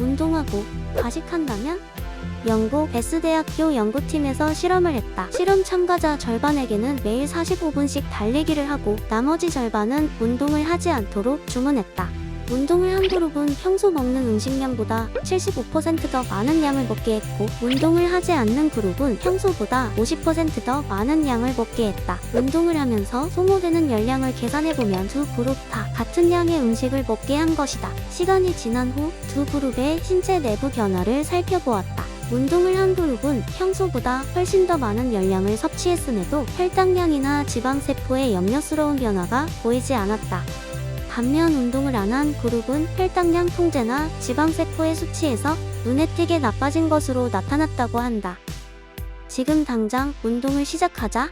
운동하고 과식한다면? 영국 베스대학교 연구팀에서 실험을 했다. 실험 참가자 절반에게는 매일 45분씩 달리기를 하고 나머지 절반은 운동을 하지 않도록 주문했다. 운동을 한 그룹은 평소 먹는 음식량보다 75%더 많은 양을 먹게 했고 운동을 하지 않는 그룹은 평소보다 50%더 많은 양을 먹게 했다. 운동을 하면서 소모되는 열량을 계산해보면 두 그룹 다 같은 양의 음식을 먹게 한 것이다. 시간이 지난 후 두 그룹의 신체 내부 변화를 살펴보았다. 운동을 한 그룹은 평소보다 훨씬 더 많은 열량을 섭취했음에도 혈당량이나 지방세포의 염려스러운 변화가 보이지 않았다. 반면 운동을 안 한 그룹은 혈당량 통제나 지방세포의 수치에서 눈에 띄게 나빠진 것으로 나타났다고 한다. 지금 당장 운동을 시작하자.